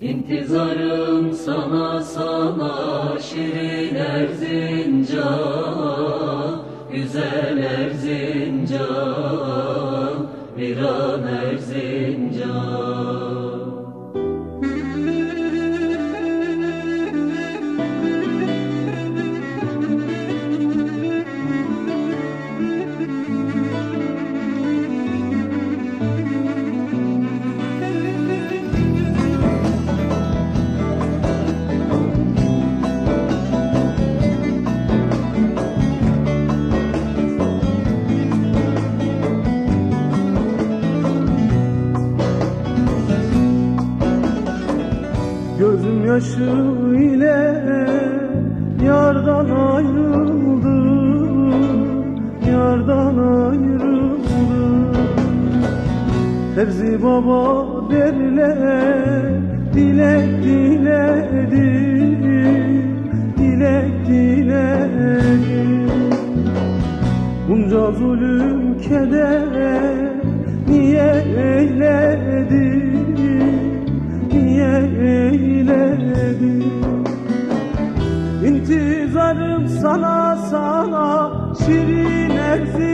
İntizarım sana sana şirin Erzincan. Güzel Erzincan. Viran Erzincan Gözüm yaşı ile yardan ayrıldım Yardan ayrıldım Fevzi baba derler Dilek diledi Dilek diledi. Bunca zulüm keder Niye eyledi eyledi İntizarım sana sana Şirin Erzincan